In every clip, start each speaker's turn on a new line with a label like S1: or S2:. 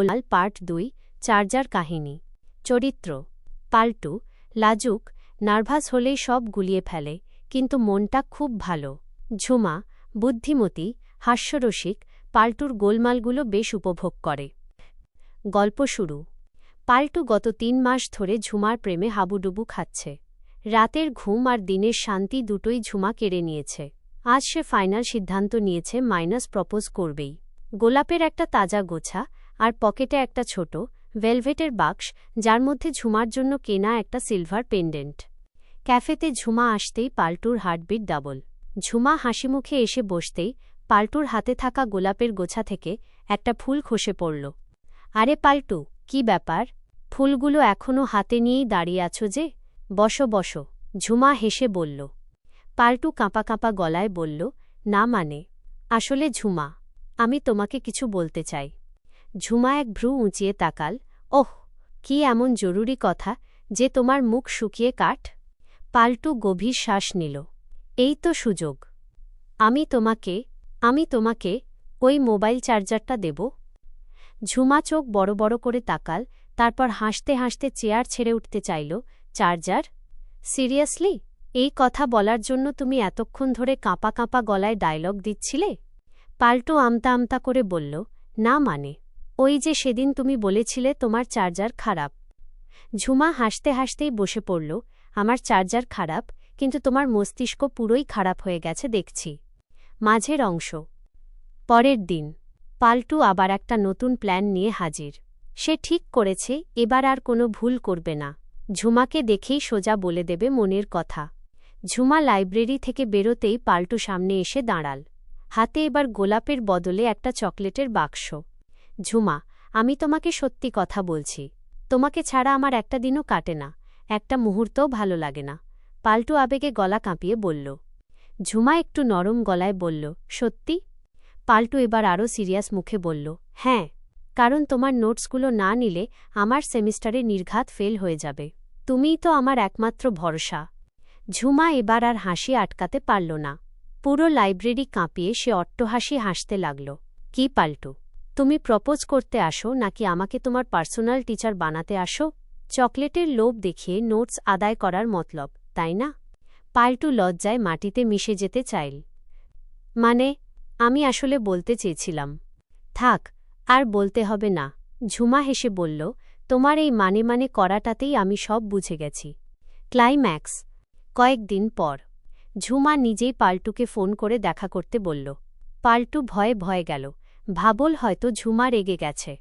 S1: গোলাল part দুই, charger কাহিনী। চরিত্র। পাল্টু, লাজুক, নার্ভাস হলেই সব গুলিয়ে ফেলে, কিন্তু মনটা খুব ভালো। ঝুমা, বুদ্ধিমতী, হাস্যরসিক, পাল্টুর গোলমালগুলো বেশ উপভোগ করে। গল্প শুরু। পাল্টু গত তিন মাস ধরে ঝুমার প্রেমে হাবুডুবু খাচ্ছে। রাতের ঘুম আর দিনের শান্তি দুটোই ঝুমা কেড়ে নিয়েছে। আজ সে ফাইনাল সিদ্ধান্ত নিয়েছে মাইনাস প্রপোজ করবেই। গোলাপের একটা তাজা গোছা আর পকেটে একটা ছোট, ভেলভেটের বাক্স, যার মধ্যে ঝুমার জন্য কেনা একটা সিলভার পেন্ডেন্ট। ক্যাফেতে ঝুমা আসতেই পাল্টুর হার্টবিট ডাবল। ঝুমা হাসিমুখে এসে বসতেই পাল্টুর হাতে থাকা গোলাপের গোছা থেকে একটা ফুল খসে পড়ল। আরে পাল্টু, কি ব্যাপার? ফুলগুলো এখনও হাতে নিয়েই দাঁড়িয়ে আছো যে? বসো বসো। ঝুমা হেসে বলল। পাল্টু কাঁপা কাঁপা গলায় বলল, না মানে আসলে ঝুমা, আমি তোমাকে কিছু বলতে চাই। ঝুমা এক ভ্রু উঁচিয়ে তাকাল। ওহ, কি এমন জরুরি কথা যে তোমার মুখ শুকিয়ে কাঠ? পাল্টু গভীর শ্বাস নিল। এই তো সুযোগ। আমি তোমাকে আমি তোমাকে ওই মোবাইল চার্জারটা দেব। ঝুমা চোখ বড় বড় করে তাকাল, তারপর হাসতে হাসতে চেয়ার ছেড়ে উঠতে চাইল, চার্জার? সিরিয়াসলি? এই কথা বলার জন্য তুমি এতক্ষণ ধরে কাঁপা কাঁপা গলায় ডায়লগ দিচ্ছিলে? পাল্টু আমতা আমতা করে বলল, না মানে। ওই যে সেদিন তুমি বলেছিলে তোমার চার্জার খারাপ। ঝুমা হাসতে হাসতেই বসে পড়ল, আমার চার্জার খারাপ, কিন্তু তোমার মস্তিষ্ক পুরোই খারাপ হয়ে গেছে দেখছি। মাঝের অংশ। পরের দিন। পাল্টু আবার একটা নতুন প্ল্যান নিয়ে হাজির। সে ঠিক করেছে, এবার আর কোনো ভুল করবে না। ঝুমাকে দেখেই সোজা বলে দেবে মনের কথা। ঝুমা লাইব্রেরি থেকে বেরোতেই পাল্টু সামনে এসে দাঁড়াল। হাতে এবার গোলাপের বদলে একটা চকলেটের বাক্স। ঝুমা, আমি তোমাকে সত্যি কথা বলছি। তোমাকে ছাড়া আমার একটা দিনও কাটে না, একটা মুহূর্তও ভালো লাগে না। পাল্টু আবেগে গলা কাঁপিয়ে বলল। ঝুমা একটু নরম গলায় বলল, সত্যি? পাল্টু এবার আরও সিরিয়াস মুখে বলল হ্যাঁ কারণ তোমার নোটসগুলো না নিলে আমার সেমিস্টারে নির্ঘাত ফেল হয়ে যাবে। তুমিই তো আমার একমাত্র ভরসা। ঝুমা এবার আর হাসি আটকাতে পারল না। পুরো লাইব্রেরি কাঁপিয়ে সে অট্টহাসি হাসতে লাগল। কি পাল্টু? তুমি প্রপোজ করতে আসো নাকি আমাকে তোমার পার্সোনাল টিচার বানাতে আসো? চকলেটের লোভ দেখিয়ে নোটস আদায় করার মতলব, তাই না? পাল্টু লজ্জায় মাটিতে মিশে যেতে চাইল। মানে আমি আসলে বলতে চেয়েছিলাম। থাক, আর বলতে হবে না। ঝুমা হেসে বলল, তোমার এই মানে মানে করাটাতেই আমি সব বুঝে গেছি। ক্লাইম্যাক্স কয়েকদিন পর। ঝুমা নিজেই পাল্টুকে ফোন করে দেখা করতে বলল। পাল্টু ভয়ে ভয়ে গেল। ভাবল হয়তো ঝুমা রেগে গেছে।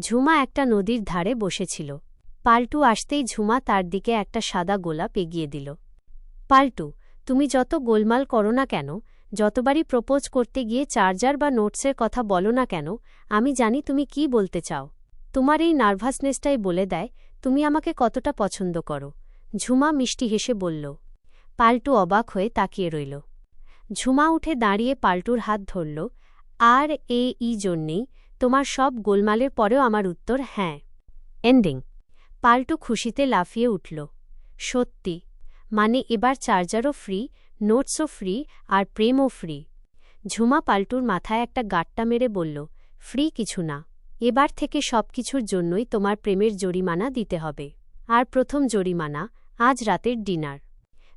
S1: ঝুমা একটা নদীর ধারে বসেছিল। পাল্টু আসতেই ঝুমা তার দিকে একটা সাদা গোলাপ এগিয়ে দিল। পাল্টু, তুমি যত গোলমাল করো না কেন, যতবারই প্রপোজ করতে গিয়ে চার্জার বা নোটসের কথা বলো না কেন, আমি জানি তুমি কি বলতে চাও। তোমার এই নার্ভাসনেসটাই বলে দেয়, তুমি আমাকে কতটা পছন্দ করো। ঝুমা মিষ্টি হেসে বলল। পাল্টু অবাক হয়ে তাকিয়ে রইল। ঝুমা উঠে দাঁড়িয়ে পাল্টুর হাত ধরল। আর এ ই জন্যেই তোমার সব গোলমালের পরেও আমার উত্তর হ্যাঁ। এন্ডিং পাল্টু খুশিতে লাফিয়ে উঠল। সত্যি। মানে এবার চার্জারও ফ্রি নোটসও ফ্রি আর প্রেমও ফ্রি ঝুমা পাল্টুর মাথায় একটা গাট্টা মেরে বলল ফ্রি কিছু না। এবার থেকে সব কিছুর জন্যই তোমার প্রেমের জরিমানা দিতে হবে। আর প্রথম জরিমানা আজ রাতের ডিনার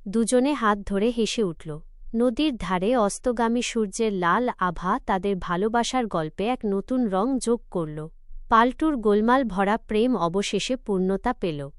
S1: দুজনে হাত ধরে হেসে উঠল। নদীর ধারে অস্তগামী সূর্যের লাল আভা তাদের ভালোবাসার গল্পে এক নতুন রং যোগ করল। পাল্টুর গোলমাল ভরা প্রেম অবশেষে পূর্ণতা পেল।